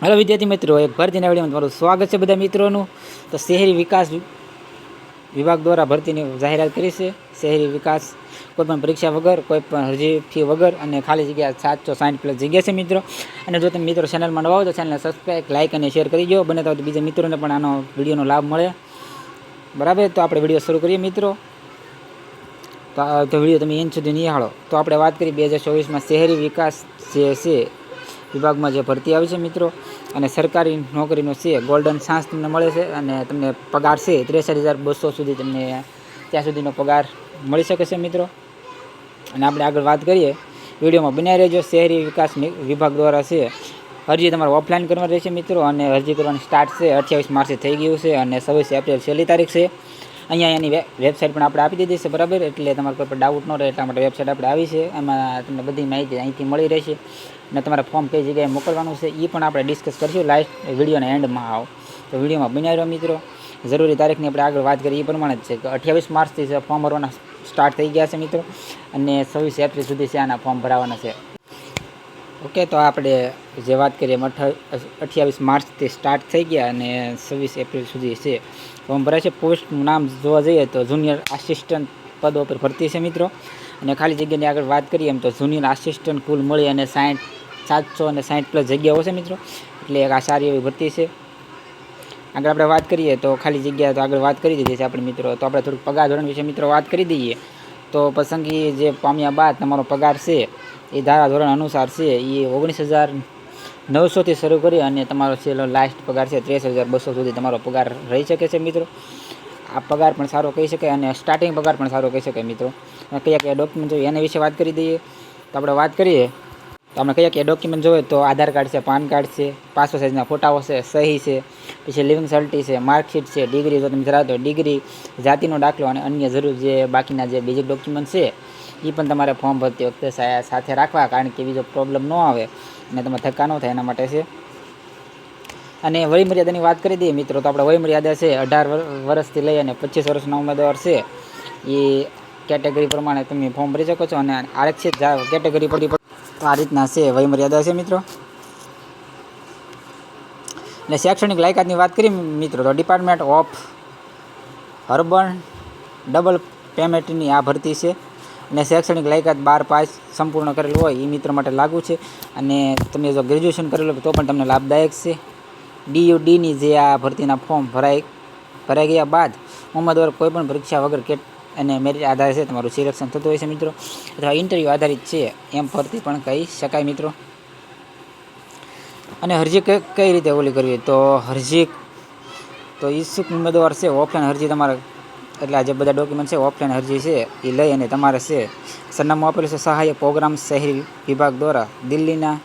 હાલો વિદ્યાર્થી મિત્રો, એક ભરતીના વિડીયોમાં તમારું સ્વાગત છે બધા મિત્રોનું. તો શહેરી વિકાસ વિભાગ દ્વારા ભરતીની જાહેરાત કરી છે. શહેરી વિકાસ કોઈપણ પરીક્ષા વગર કોઈપણ અરજી ફી વગર અને ખાલી જગ્યા સાતસો સાઠ પ્લસ જગ્યા છે મિત્રો. અને જો તમે મિત્રો ચેનલમાં નવા હો તો ચેનલને સબસ્ક્રાઈબ લાઇક અને શેર કરી દો. બને તો બીજા મિત્રોને પણ આનો વિડીયોનો લાભ મળે. બરાબર? તો આપણે વીડિયો શરૂ કરીએ મિત્રો. તો વીડિયો તમે એન સુધી નિહાળો. તો આપણે વાત કરી બે હજાર ચોવીસમાં શહેરી વિકાસ જે છે વિભાગમાં જે ભરતી આવી છે મિત્રો, અને સરકારી નોકરીનો છે ગોલ્ડન ચાન્સ તમને મળે છે અને તમને પગાર છે, ત્રેસઠ હજાર બસો સુધી તમને ત્યાં સુધીનો પગાર મળી શકે છે મિત્રો. અને આપણે આગળ વાત કરીએ, વિડીયોમાં બનાવી રહેજો. શહેરી વિકાસ વિભાગ દ્વારા છે, અરજી તમારે ઓફલાઈન કરવાની રહેશે મિત્રો, અને અરજી કરવાની સ્ટાર્ટ છે, અઠ્યાવીસ માર્ચે થઈ ગયું છે, અને છવ્વીસ એપ્રિલ છેલ્લી તારીખ છે. અહીંયા એની વેબસાઇટ પણ આપણે આપી દીધી છે, બરાબર? એટલે તમારે કોઈ પણ ડાઉટ ન રહે, એટલા માટે વેબસાઇટ આપણે આવી છે. એમાં તમને બધી માહિતી અહીંથી મળી રહેશે. અને તમારે ફોર્મ કઈ જગ્યાએ મોકલવાનું છે એ પણ આપણે ડિસ્કસ કરીશું લાસ્ટ વિડીયોના એન્ડમાં આવો. તો વિડીયોમાં બનાવી રહ્યો મિત્રો. જરૂરી તારીખની આપણે આગળ વાત કરીએ એ પ્રમાણે જ છે કે અઠ્યાવીસ માર્ચથી ફોર્મ ભરવાના સ્ટાર્ટ થઈ ગયા છે મિત્રો. અને છવ્વીસ એપ્રિલ સુધી છે આના ફોર્મ ભરાવાના છે. ઓકે, તો આપણે જે વાત કરીએ એમ અઠા, અઠ્યાવીસ માર્ચથી સ્ટાર્ટ થઈ ગયા અને છવ્વીસ એપ્રિલ સુધી છે. ફોર્મ ભરાય છે પોસ્ટનું નામ જોવા જઈએ તો જુનિયર આસિસ્ટન્ટ પદો પર ભરતી છે મિત્રો. અને ખાલી જગ્યાની આગળ વાત કરીએ એમ તો જુનિયર આસિસ્ટન્ટ કુલ મળી અને સાઠ સાતસો અને સાઠ પ્લસ જગ્યાઓ છે મિત્રો. એટલે એક આ સારી એવી ભરતી છે. આગળ આપણે વાત કરીએ તો ખાલી જગ્યા તો આગળ વાત કરી દીધી છે આપણે મિત્રો. તો આપણે થોડુંક પગાર ધોરણ વિશે મિત્રો વાત કરી દઈએ. તો પસંદગી જે પામ્યા બાદ તમારો પગાર છે એ ધારા ધોરણ અનુસાર છે એ ઓગણીસ હજાર નવસોથી શરૂ કરી અને તમારો છેલ્લો લાસ્ટ પગાર છે ત્રેસ હજાર બસો સુધી તમારો પગાર રહી શકે છે મિત્રો. આ પગાર પણ સારો કહી શકાય અને સ્ટાર્ટિંગ પગાર પણ સારો કહી શકાય મિત્રો. કયા કયા ડોક્યુમેન્ટ જોઈએ એના વિશે વાત કરી દઈએ. તો આપણે વાત કરીએ. તો આપણે કયા કયા ડોક્યુમેન્ટ જોઈએ તો આધાર કાર્ડ છે, પાન કાર્ડ છે, પાસપોર્ટ સાઇઝના ફોટાઓ છે, સહી છે, પછી લિવિંગ સર્ટી છે માર્કશીટ છે ડિગ્રી જો તમે ધરાવતો ડિગ્રી જાતિનો દાખલો અને અન્ય જરૂર જે બાકીના જે બેઝિક ડોક્યુમેન્ટ છે એ પણ તમારે ફોર્મ ભરતી વખતે સાથે રાખવા કારણ કે બીજો પ્રોબ્લેમ ન આવે અને તમે ધક્કા ન થાય એના માટે છે. અને વયમર્યાદાની વાત કરી દઈએ મિત્રો, તો આપણે વયમર્યાદા છે અઢાર વર્ષથી લઈ અને પચીસ વર્ષના ઉમેદવાર છે. એ કેટેગરી પ્રમાણે તમે ફોર્મ ભરી શકો છો અને આરક્ષિત કેટેગરી તો આ રીતના છે વયમર્યાદા છે મિત્રો. અને શૈક્ષણિક લાયકાતની વાત કરીએ મિત્રો, તો ડિપાર્ટમેન્ટ ઓફ અર્બન ડબલ પેમેન્ટની આ ભરતી છે. અને શૈક્ષણિક લાયકાત બાર પાસ સંપૂર્ણ કરેલું હોય એ મિત્ર માટે લાગુ છે. અને તમે જો ગ્રેજ્યુએશન કરેલું તો પણ તમને લાભદાયક છે. ડીયુડીની જે આ ભરતીના ફોર્મ ભરાઈ ભરાઈ ગયા બાદ ઉમેદવાર કોઈપણ પરીક્ષા વગર કે અને મેરિટ આધારે છે, તમારું સિલેક્શન થતું હોય છે મિત્રો. અથવા ઇન્ટરવ્યૂ આધારિત છે, એમ ભરતી પણ કહી શકાય મિત્રો. અને અરજી કઈ રીતે ઓલી કરવી તો અરજી તો ઈચ્છુક ઉમેદવાર છે? ઓફલાઈન અરજી તમારે એટલે આ જે બધા ડોક્યુમેન્ટ છે ઓફલાઈન અરજી છે એ લઈ અને તમારે છે, સરનામું આપેલું છે સહાયક પ્રોગ્રામ શહેરી વિભાગ દ્વારા દિલ્હીના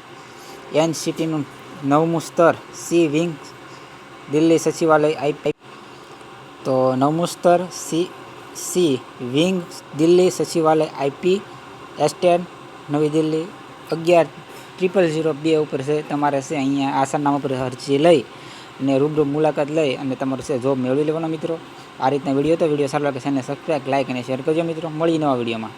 એન સિટીનું નવમું સ્તર, સી વિંગ, દિલ્હી સચિવાલય, આઈ તો નવમું સ્તર, સી સી વિંગ, દિલ્હી સચિવાલય આઈપી એસ્ટેન નવી દિલ્હી, અગિયાર ટ્રિપલ ઝીરો બે ઉપર છે, તમારે છે, અહીંયા આ સરનામા પર અરજી લઈ અને રૂબરૂ મુલાકાત લઈ અને તમારો છે જોબ મેળવી લેવાનો મિત્રો. આ રીતના વીડિયો તો વીડિયો સારો લાગે છે અને સબસ્ક્રાઈબ લાઈક અને શેર કરજો મિત્રો. મળી નવા વિડીયોમાં